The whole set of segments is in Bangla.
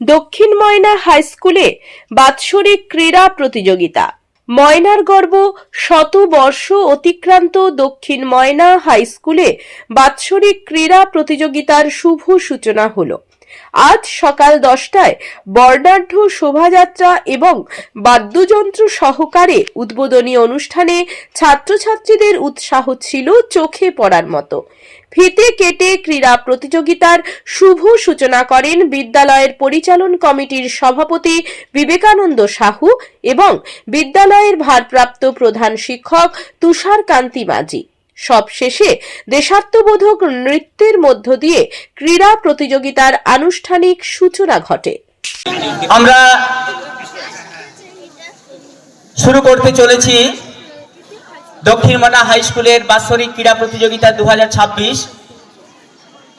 দক্ষিণ ময়না হাই স্কুলে বাৎসরিক ক্রীড়া প্রতিযোগিতা। ময়নার গর্ব শত বর্ষ অতিক্রান্ত দক্ষিণ ময়না হাই স্কুলে বাৎসরিক ক্রীড়া প্রতিযোগিতার শুভ সূচনা হলো। আজ সকাল দশটায় বর্ণাঢ্য শোভাযাত্রা এবং বাদ্যযন্ত্র সহকারে উদ্বোধনী অনুষ্ঠানে ছাত্রছাত্রীদের উৎসাহ ছিল চোখে পড়ার মতো। ফিতে কেটে ক্রীড়া প্রতিযোগিতার শুভ সূচনা করেন বিদ্যালয়ের পরিচালন কমিটির সভাপতি বিবেকানন্দ সাহু এবং বিদ্যালয়ের ভারপ্রাপ্ত প্রধান শিক্ষক তুষার কান্তি মাঝি। সবশেষে দেশাত্মবোধক নৃত্যের মধ্য দিয়ে ক্রীড়া প্রতিযোগিতার আনুষ্ঠানিক সূচনা ঘটে। আমরা শুরু করতে চলেছি দক্ষিণ মনা হাই স্কুলের বাৎসরিক ক্রীড়া প্রতিযোগিতা দু হাজার ছাব্বিশ।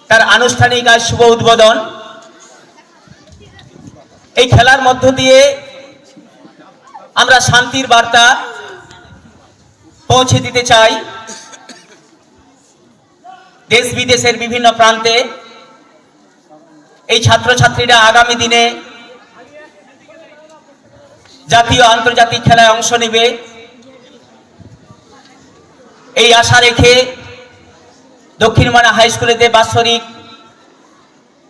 তার আনুষ্ঠানিক আজ শুভ উদ্বোধন। এই খেলার মধ্য দিয়ে আমরা শান্তির বার্তা পৌঁছে দিতে চাই। দেশ বিদেশের বিভিন্ন প্রান্তে এই ছাত্রছাত্রীরা আগামী দিনে জাতীয় আন্তর্জাতিক খেলায় অংশ নেবে। এই আশা রেখে দক্ষিণ মানা হাই স্কুলেতে বাৎসরিক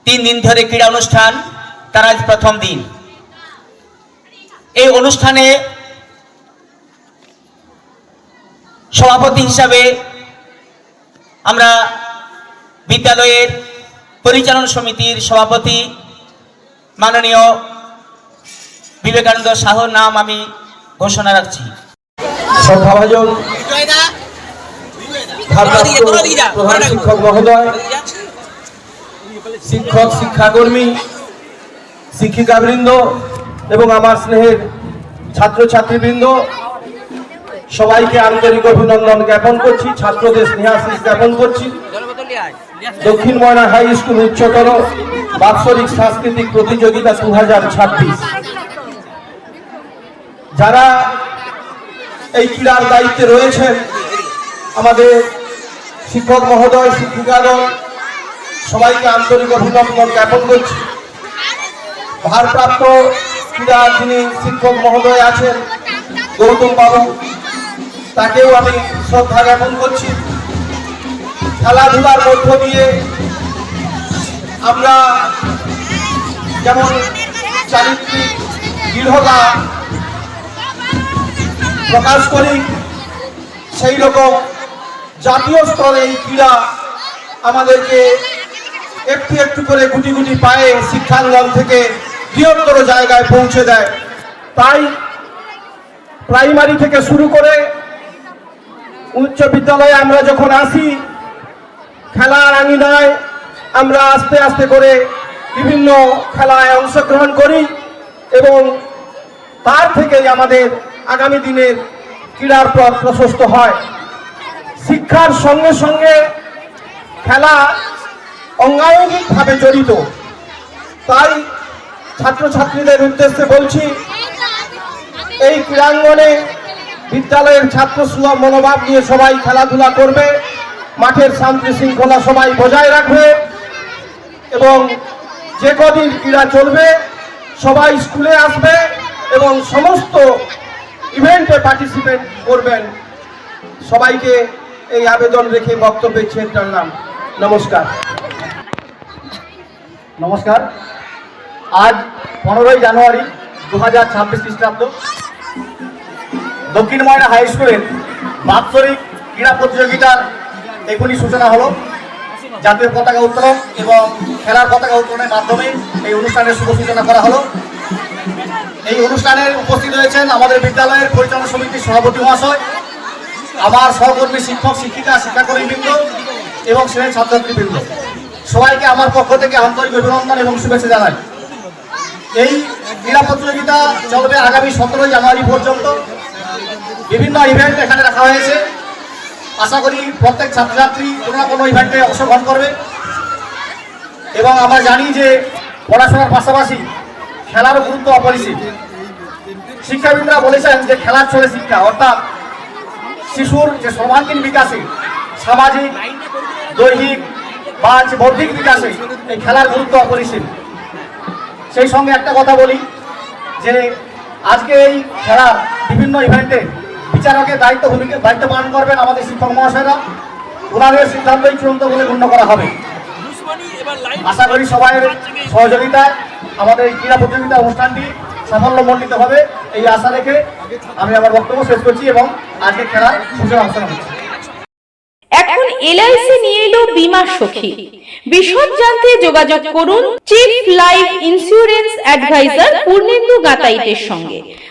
তিন দিন ধরে ক্রীড়া অনুষ্ঠান, তার আজ প্রথম দিন। এই অনুষ্ঠানে সভাপতি হিসাবে আমরা বিদ্যালয়ের পরিচালনা সমিতির সভাপতি মাননীয় বিবেকানন্দ সাহর নাম আমি ঘোষণা রাখছি। শিক্ষক মহোদয়, শিক্ষক, শিক্ষাকর্মী, শিক্ষিকাবৃন্দ এবং আমার স্নেহের ছাত্রছাত্রীবৃন্দ, সবাইকে আন্তরিক অভিনন্দন জ্ঞাপন করছি, ছাত্রদের স্নেহাশিস জ্ঞাপন করছি। দক্ষিণ ময়না হাই স্কুল উচ্চতর বাৎসরিক সাংস্কৃতিক প্রতিযোগিতা দু হাজার ছাব্বিশ। যারা এই ক্রীড়ার দায়িত্বে রয়েছেন, আমাদের শিক্ষক মহোদয়, শিক্ষিকাগণ, সবাইকে আন্তরিক অভিনন্দন জ্ঞাপন করছি। ভারপ্রাপ্ত ক্রীড়া যিনি শিক্ষক মহোদয় আছেন, গৌতম বাবু, তাকেও আমি শ্রদ্ধা জ্ঞাপন করছি। খেলাধুলার মধ্য দিয়ে আমরা যেমন চারিত্রিক দৃঢ়তা প্রকাশ করি সেই রকম জাতীয় স্তরে এই ক্রীড়া আমাদেরকে একটু একটু করে গুটি গুটি পায়ে শিক্ষাঙ্গন থেকে বৃহত্তর জায়গায় পৌঁছে দেয়। তাই প্রাইমারি থেকে শুরু করে উচ্চ বিদ্যালয়ে আমরা যখন আসি খেলার আঙিনায় আমরা আস্তে আস্তে করে বিভিন্ন খেলায় অংশগ্রহণ করি এবং তার থেকেই আমাদের আগামী দিনের ক্রীড়ার পথ প্রশস্ত হয়। শিক্ষার সঙ্গে সঙ্গে খেলা অঙ্গাঙ্গিকভাবে জড়িত। তাই ছাত্রছাত্রীদের উদ্দেশ্যে বলছি, এই ক্রীড়াঙ্গনে বিদ্যালয়ের ছাত্র সুলভ মনোভাব নিয়ে সবাই খেলাধুলা করবে। মাঠের শান্তি শৃঙ্খলা সবাই বজায় রাখবে এবং যে কদিন ক্রীড়া চলবে, সবাই স্কুলে আসবে এবং সমস্ত ইভেন্টে পার্টিসিপেট করবেন। সবাইকে এই আবেদন রেখে বক্তব্যে ছেদ টানলাম নমস্কার। নমস্কার। আজ পনেরোই জানুয়ারি দু হাজার ছাব্বিশ খ্রিস্টাব্দ। দক্ষিণ ময়না হাই স্কুলের বাৎসরিক ক্রীড়া প্রতিযোগিতার এখনই সূচনা হলো। জাতীয় পতাকা উত্তোলন এবং খেলার পতাকা উত্তোলনের মাধ্যমে এই অনুষ্ঠানের শুভ সূচনা করা হলো। এই অনুষ্ঠানে উপস্থিত রয়েছেন আমাদের বিদ্যালয়ের পরিচালনা সমিতির সভাপতি মহাশয়, আমার সহকর্মী শিক্ষক, শিক্ষিকা, শিক্ষাকর্মীবৃন্দ এবং শ্রেণির ছাত্রছাত্রীবৃন্দ। সবাইকে আমার পক্ষ থেকে আন্তরিক অভিনন্দন এবং শুভেচ্ছা জানাই। এই ক্রীড়া প্রতিযোগিতা চলবে আগামী সতেরোই জানুয়ারি পর্যন্ত। বিভিন্ন ইভেন্ট এখানে রাখা হয়েছে। আশা করি প্রত্যেক ছাত্রছাত্রী কোনো না কোনো ইভেন্টে অংশগ্রহণ করবে। এবং আমরা জানি যে পড়াশোনার পাশাপাশি খেলারও গুরুত্ব অপরিসীম। শিক্ষাবিদরা বলেছেন যে খেলার ছড়ে শিক্ষা, অর্থাৎ শিশুর যে সর্বাঙ্গীন বিকাশে, সামাজিক, দৈহিক বা যে বৌদ্ধিক বিকাশে এই খেলার গুরুত্ব অপরিসীম। সেই সঙ্গে একটা কথা বলি যে আজকে এই খেলার বিভিন্ন ইভেন্টে বিচারকের দায়িত্ব ভূমিকা দায়িত্ব পালন করবেন আমাদের শিক্ষক মহাশয়রা। ওনাদের সিদ্ধান্তই চূড়ান্ত বলে গণ্য করা হবে। আশা করি সবাইয়ের সহযোগিতায় আমাদের এই ক্রীড়া প্রতিযোগিতা অনুষ্ঠানটি সাফল্যমণ্ডিত হবে এই আশা রেখে আমি আমার বক্তব্য শেষ করছি এবং আজকে খেলার সূচনা অংশ হচ্ছে এখন এলআইসি নিয়ে এলো বীমা সখী। বিশদ জানতে যোগাযোগ করুন chief life insurance adviser Purnendu গাতাইতের সঙ্গে।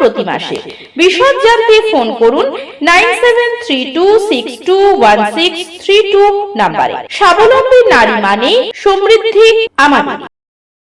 প্রতি মাসে। বিশদ জানতে ফোন করুন nine seven three two six two one six three two নাম্বারে। স্বাবলম্বী নারী মানে সমৃদ্ধি আমাদের